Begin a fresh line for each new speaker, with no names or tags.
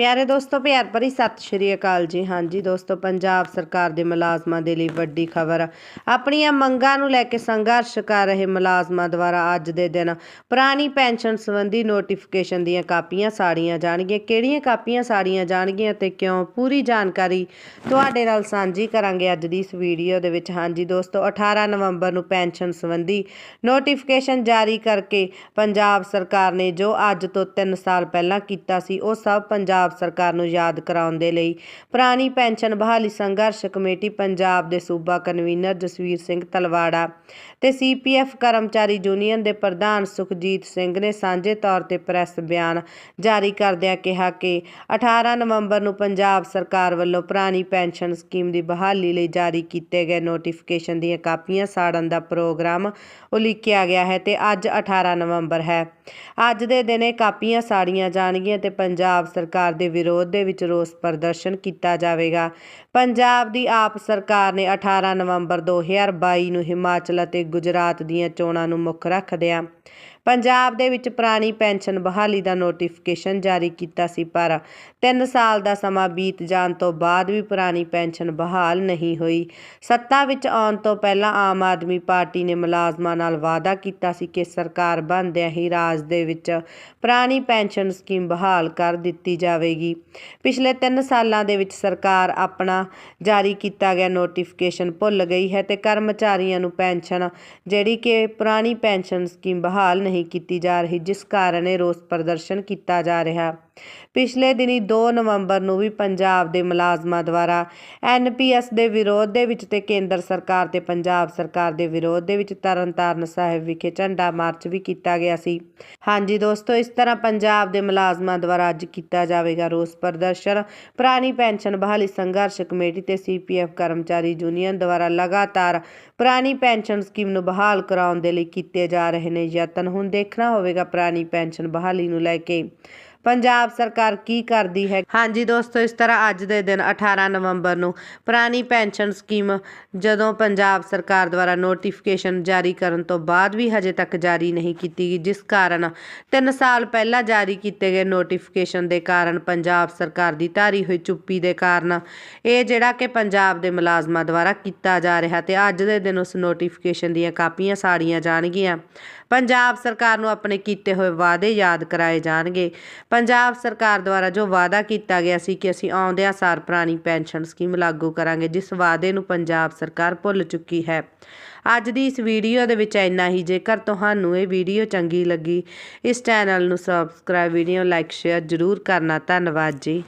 ਪਿਆਰੇ ਦੋਸਤੋ, ਪਿਆਰ ਭਰੀ ਸਤਿ ਸ਼੍ਰੀ ਅਕਾਲ ਜੀ। ਹਾਂਜੀ ਦੋਸਤੋ, ਪੰਜਾਬ ਸਰਕਾਰ ਦੇ ਮੁਲਾਜ਼ਮਾਂ ਦੇ ਲਈ ਵੱਡੀ ਖਬਰ। ਆਪਣੀਆਂ ਮੰਗਾਂ ਨੂੰ ਲੈ ਕੇ ਸੰਘਰਸ਼ ਕਰ ਰਹੇ ਮੁਲਾਜ਼ਮਾਂ ਦੁਆਰਾ ਅੱਜ ਦੇ ਦਿਨ ਪੁਰਾਣੀ ਪੈਨਸ਼ਨ ਸੰਬੰਧੀ ਨੋਟੀਫਿਕੇਸ਼ਨ ਦੀਆਂ ਕਾਪੀਆਂ ਸਾੜੀਆਂ ਜਾਣਗੀਆਂ। ਕਿਹੜੀਆਂ ਕਾਪੀਆਂ ਸਾੜੀਆਂ ਜਾਣਗੀਆਂ ਤੇ ਕਿਉਂ? ਪੂਰੀ ਜਾਣਕਾਰੀ ਤੁਹਾਡੇ ਨਾਲ ਸਾਂਝੀ ਕਰਾਂਗੇ ਅੱਜ ਦੀ ਇਸ ਵੀਡੀਓ ਦੇ ਵਿੱਚ। ਹਾਂਜੀ ਦੋਸਤੋ 18 ਨਵੰਬਰ ਨੂੰ ਪੈਨਸ਼ਨ ਸੰਬੰਧੀ ਨੋਟੀਫਿਕੇਸ਼ਨ ਜਾਰੀ ਕਰਕੇ ਪੰਜਾਬ ਸਰਕਾਰ ਨੇ ਜੋ ਅੱਜ ਤੋਂ 3 ਸਾਲ ਪਹਿਲਾਂ ਕੀਤਾ ਸੀ, ਉਹ ਸਭ ਪੰਜਾਬ ਸਰਕਾਰ ਨੂੰ ਯਾਦ ਕਰਾਉਣ ਦੇ ਲਈ ਪੁਰਾਣੀ ਪੈਨਸ਼ਨ ਬਹਾਲੀ ਸੰਘਰਸ਼ ਕਮੇਟੀ ਪੰਜਾਬ ਦੇ ਸੂਬਾ ਕਨਵੀਨਰ ਜਸਵੀਰ ਸਿੰਘ ਤਲਵਾੜਾ ਤੇ ਸੀਪੀਐਫ ਕਰਮਚਾਰੀ ਯੂਨੀਅਨ ਦੇ ਪ੍ਰਧਾਨ ਸੁਖਜੀਤ ਸਿੰਘ ਨੇ ਸਾਂਝੇ ਤੌਰ ਤੇ ਪ੍ਰੈਸ ਬਿਆਨ ਜਾਰੀ ਕਰਦਿਆਂ ਕਿਹਾ ਕਿ 18 ਨਵੰਬਰ ਨੂੰ ਪੰਜਾਬ ਸਰਕਾਰ ਵੱਲੋਂ ਪੁਰਾਣੀ ਪੈਨਸ਼ਨ ਸਕੀਮ ਦੀ ਬਹਾਲੀ ਲਈ ਜਾਰੀ ਕੀਤੇ ਗਏ ਨੋਟੀਫਿਕੇਸ਼ਨ ਦੀਆਂ ਕਾਪੀਆਂ ਸਾੜਨ ਦਾ ਪ੍ਰੋਗਰਾਮ ਉਲੀਕਿਆ ਗਿਆ ਹੈ ਤੇ ਅੱਜ 18 ਨਵੰਬਰ ਹੈ। ਅੱਜ ਦੇ ਦਿਨ ਕਾਪੀਆਂ ਸਾੜੀਆਂ ਜਾਣਗੀਆਂ ਤੇ ਪੰਜਾਬ ਸਰਕਾਰ ਸਰਕਾਰ ਦੇ ਵਿਰੋਧ ਦੇ ਵਿੱਚ ਰੋਸ ਪ੍ਰਦਰਸ਼ਨ ਕੀਤਾ ਜਾਵੇਗਾ। ਪੰਜਾਬ ਦੀ ਆਪ ਸਰਕਾਰ ਨੇ 18 ਨਵੰਬਰ 2022 ਨੂੰ ਹਿਮਾਚਲ ਅਤੇ ਗੁਜਰਾਤ ਦੀਆਂ ਚੋਣਾਂ ਨੂੰ ਮੁੱਖ ਰੱਖਦਿਆਂ ਪੰਜਾਬ ਦੇ ਵਿੱਚ ਪੁਰਾਣੀ ਪੈਨਸ਼ਨ ਬਹਾਲੀ ਦਾ ਨੋਟੀਫਿਕੇਸ਼ਨ ਜਾਰੀ ਕੀਤਾ ਸੀ ਪਰ 3 ਸਾਲ ਦਾ ਸਮਾਂ ਬੀਤ ਜਾਣ ਤੋਂ ਬਾਅਦ ਵੀ ਪੁਰਾਣੀ ਪੈਨਸ਼ਨ ਬਹਾਲ ਨਹੀਂ ਹੋਈ। ਸੱਤਾ ਵਿੱਚ ਆਉਣ ਤੋਂ ਪਹਿਲਾਂ ਆਮ ਆਦਮੀ ਪਾਰਟੀ ਨੇ ਮੁਲਾਜ਼ਮਾਂ ਨਾਲ ਵਾਅਦਾ ਕੀਤਾ ਸੀ ਕਿ ਸਰਕਾਰ ਬਣਦਿਆਂ ਹੀ ਰਾਜ ਦੇ ਵਿੱਚ ਪੁਰਾਣੀ ਪੈਨਸ਼ਨ ਸਕੀਮ ਬਹਾਲ ਕਰ ਦਿੱਤੀ ਜਾਵੇਗੀ। ਪਿਛਲੇ 3 ਸਾਲਾਂ ਦੇ ਵਿੱਚ ਸਰਕਾਰ ਆਪਣਾ ਜਾਰੀ ਕੀਤਾ ਗਿਆ ਨੋਟੀਫਿਕੇਸ਼ਨ ਭੁੱਲ ਗਈ ਹੈ ਤੇ ਕਰਮਚਾਰੀਆਂ ਨੂੰ ਪੈਨਸ਼ਨ, ਜਿਹੜੀ ਕਿ ਪੁਰਾਣੀ ਪੈਨਸ਼ਨ ਸਕੀਮ ਬਹਾਲ ਨਹੀਂ ਕੀਤੀ ਜਾ ਰਹੀ ਜਿਸ ਕਾਰਨ ਇਹ ਰੋਸ ਪ੍ਰਦਰਸ਼ਨ ਕੀਤਾ ਜਾ ਰਿਹਾ। ਪਿਛਲੇ ਦਿਨੀ 2 ਨਵੰਬਰ ਨੂੰ ਵੀ ਪੰਜਾਬ ਦੇ ਮੁਲਾਜ਼ਮਾਂ ਦੁਆਰਾ ਐਨਪੀਐਸ ਦੇ ਵਿਰੋਧ ਦੇ ਵਿੱਚ ਤੇ ਕੇਂਦਰ ਸਰਕਾਰ ਤੇ ਪੰਜਾਬ ਸਰਕਾਰ ਦੇ ਵਿਰੋਧ ਦੇ ਵਿੱਚ ਤਰਨਤਾਰਨ ਸਾਹਿਬ ਵਿਖੇ ਝੰਡਾ ਮਾਰਚ ਵੀ ਕੀਤਾ ਗਿਆ ਸੀ। ਹਾਂਜੀ ਦੋਸਤੋ, ਇਸ ਤਰ੍ਹਾਂ ਪੰਜਾਬ ਦੇ ਮੁਲਾਜ਼ਮਾਂ ਦੁਆਰਾ ਅੱਜ ਕੀਤਾ ਜਾਵੇਗਾ ਰੋਸ ਪ੍ਰਦਰਸ਼ਨ। ਪੁਰਾਣੀ ਪੈਨਸ਼ਨ ਬਹਾਲੀ ਸੰਘਰਸ਼ ਕਮੇਟੀ ਤੇ ਸੀਪੀਐਫ ਕਰਮਚਾਰੀ ਯੂਨੀਅਨ ਦੁਆਰਾ ਲਗਾਤਾਰ ਪੁਰਾਣੀ ਪੈਨਸ਼ਨ ਸਕੀਮ ਨੂੰ ਬਹਾਲ ਕਰਾਉਣ ਦੇ ਲਈ ਕੀਤੇ ਜਾ ਰਹੇ ਨੇ ਯਤਨ। ਹੁਣ ਦੇਖਣਾ ਹੋਵੇਗਾ ਪੁਰਾਣੀ ਪੈਨਸ਼ਨ ਬਹਾਲੀ ਨੂੰ ਲੈ ਕੇ। ਪੰਜਾਬ ਸਰਕਾਰ ਕੀ ਕਰਦੀ ਹੈ? ਹਾਂਜੀ ਦੋਸਤੋ, ਇਸ ਤਰ੍ਹਾਂ ਅੱਜ ਦੇ ਦਿਨ 18 ਨਵੰਬਰ ਨੂੰ ਪੁਰਾਣੀ ਪੈਨਸ਼ਨ ਸਕੀਮ ਜਦੋਂ ਪੰਜਾਬ ਸਰਕਾਰ ਦੁਆਰਾ ਨੋਟੀਫਿਕੇਸ਼ਨ ਜਾਰੀ ਕਰਨ ਤੋਂ ਬਾਅਦ ਵੀ ਹਜੇ ਤੱਕ ਜਾਰੀ ਨਹੀਂ ਕੀਤੀ ਗਈ, ਜਿਸ ਕਾਰਨ 3 ਸਾਲ ਪਹਿਲਾਂ ਜਾਰੀ ਕੀਤੇ ਗਏ ਨੋਟੀਫਿਕੇਸ਼ਨ ਦੇ ਕਾਰਨ ਪੰਜਾਬ ਸਰਕਾਰ ਦੀ ਧਾਰੀ ਹੋਈ ਚੁੱਪੀ ਦੇ ਕਾਰਨ ਇਹ ਜਿਹੜਾ ਕਿ ਪੰਜਾਬ ਦੇ ਮੁਲਾਜ਼ਮਾਂ ਦੁਆਰਾ ਕੀਤਾ ਜਾ ਰਿਹਾ ਤੇ ਅੱਜ ਦੇ ਦਿਨ ਉਸ ਨੋਟੀਫਿਕੇਸ਼ਨ ਦੀਆਂ ਕਾਪੀਆਂ ਸਾੜੀਆਂ ਜਾਣਗੀਆਂ। ਪੰਜਾਬ ਸਰਕਾਰ ਨੂੰ ਆਪਣੇ ਕੀਤੇ ਹੋਏ ਵਾਅਦੇ ਯਾਦ ਕਰਾਏ ਜਾਣਗੇ। ਪੰਜਾਬ ਸਰਕਾਰ ਦੁਆਰਾ ਜੋ ਵਾਅਦਾ ਕੀਤਾ ਗਿਆ ਸੀ ਕਿ ਅਸੀਂ ਆਉਂਦਿਆਂ ਸਾਰ ਪੁਰਾਣੀ ਪੈਨਸ਼ਨ ਸਕੀਮ ਲਾਗੂ ਕਰਾਂਗੇ, ਜਿਸ ਵਾਅਦੇ ਨੂੰ ਪੰਜਾਬ ਸਰਕਾਰ ਭੁੱਲ ਚੁੱਕੀ ਹੈ। ਅੱਜ ਦੀ ਇਸ ਵੀਡੀਓ ਦੇ ਵਿੱਚ ਇੰਨਾ ਹੀ। ਜੇਕਰ ਤੁਹਾਨੂੰ ਇਹ ਵੀਡੀਓ ਚੰਗੀ ਲੱਗੀ, ਇਸ ਚੈਨਲ ਨੂੰ ਸਬਸਕ੍ਰਾਈਬ ਵੀਡੀਓ ਲਾਈਕ ਸ਼ੇਅਰ ਜ਼ਰੂਰ ਕਰਨਾ। ਧੰਨਵਾਦ ਜੀ।